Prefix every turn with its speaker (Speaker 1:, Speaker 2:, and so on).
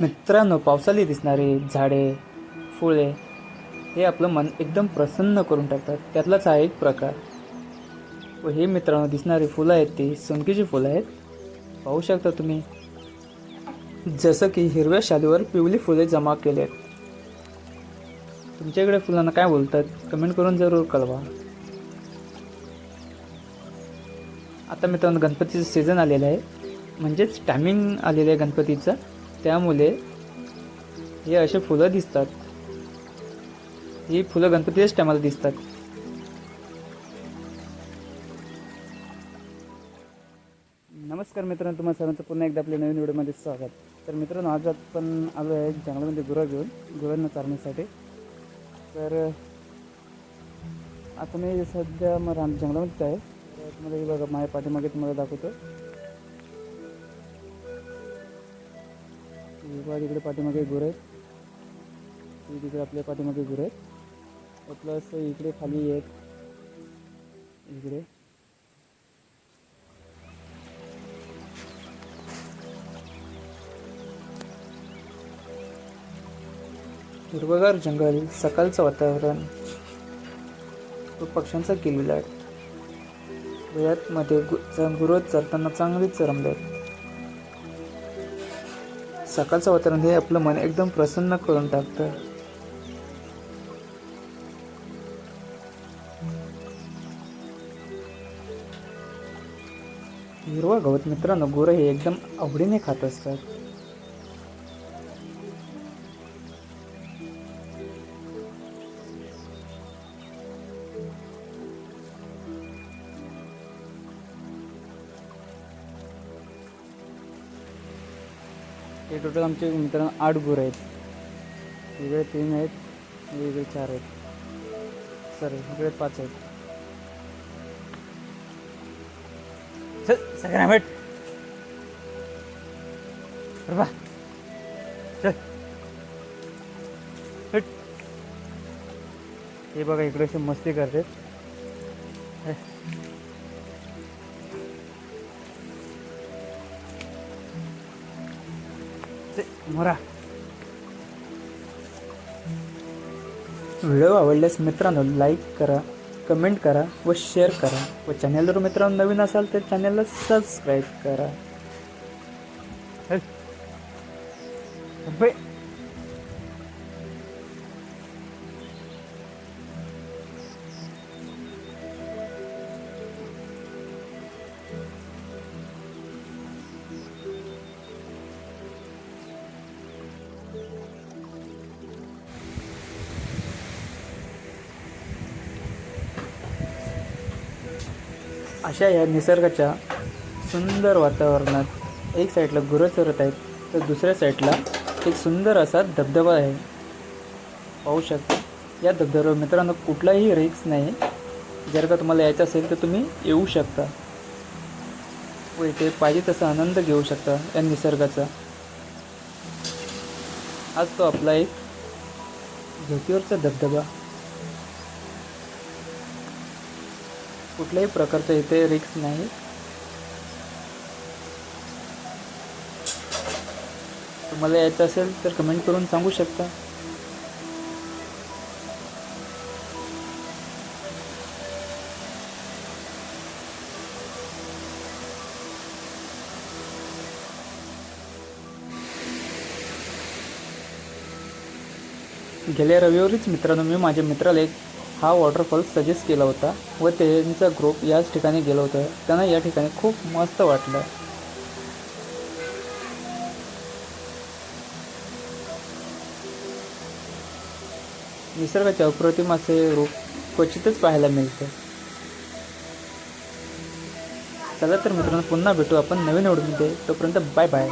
Speaker 1: मित्रांनो पावसाळी दिसणारी झाडे फुले हे आपलं मन एकदम प्रसन्न करून टाकतात. त्यातलाच हा एक प्रकार. व हे मित्रांनो दिसणारी फुलं आहेत ती. सुनकीची फुलं आहेत. पाहू शकता तुम्ही. जसं की हिरव्या शालीवर पिवली फुले जमा केली आहेत तुमच्याकडे फुलांना काय बोलतात? कमेंट करून जरूर कळवा. आता मित्रांनो गणपतीचं सीझन आलेलं आहे. म्हणजेच टायमिंग आलेलं आहे गणपतीचं. त्यामुळे हे असे फुलं दिसतात. ही फुलं गणपतीच्याच टायमाला दिसतात. नमस्कार मित्रांनो तुम्हाला सर्वांचं पुन्हा एकदा आपल्या नवीन व्हिडिओमध्ये स्वागत. तर मित्रांनो आज आपण आलो आहे जंगलामध्ये गुरं घेऊन गुरांना चारण्यासाठी. तर आता मी सध्या मग राम जंगलामध्येच आहे. तर तुम्हाला हे बघा माझ्या पाठीमागे तुम्हाला दाखवतो. बघा तिकडे पाठीमागे गुर आहेत. हे तिकडे आपल्या पाठीमागे गुर आहेत. प्लस इकडे खाली आहेत इकडे. हिरवगार जंगल सकाळचं वातावरण. तो पक्ष्यांचा किलबिलाट वेळात मध्ये गु गुरं चरताना चांगलीच चरमले सकाळचं वातावरण हे आपलं मन एकदम प्रसन्न करून टाकतं. हिरवा गवत मित्रांनो गुरं हे एकदम आवडीने खात असतात. हे टोटल आमचे मित्रांनो आठ गुर आहेत. वेगळे तीन आहेत वेगळे चार आहेत. सॉरी वेगळे पाच आहेत. चल सगळ्यांना भेट. बा चल. भेट. हे बघा इकडे अशी मस्ती करतात. मोरा. व्हिडिओ आवडल्यास मित्रांनो लाईक करा कमेंट करा व शेअर करा. व चॅनलवर मित्रांनो नवीन असाल तर चॅनलला सबस्क्राईब करा. अशा या निसर्गाच्या सुंदर वातावरणात एक साईडला गुरं चरत आहेत तर दुसऱ्या साईडला एक सुंदर असा धबधबा आहे. पाहू शकता. या धबधब्यावर मित्रांनो कुठलाही रिक्स नाही. जर का तुम्हाला यायचं असेल तर तुम्ही येऊ शकता. व इथे पाहिजे तसा आनंद घेऊ शकता या निसर्गाचा. आज तो आपला एक झोतीवरचा धबधबा. कुठल्याही प्रकारचं इथे रिक्स नाही. तुम्हाला यायचं असेल तर कमेंट करून सांगू शकता. गेल्या रविवारीच मित्रांनो मी माझ्या मित्राला एक हा वॉटरफॉल सजेस्ट केला होता व त्यांचा ग्रुप याच ठिकाणी गेलं होतं. त्यांना या ठिकाणी खूप मस्त वाटलं. निसर्गाचे अप्रतिम असे रूप क्वचितच पाहायला मिळतं. चला तर मित्रांनो पुन्हा भेटू आपण नवीन आवडीमध्ये तोपर्यंत बाय बाय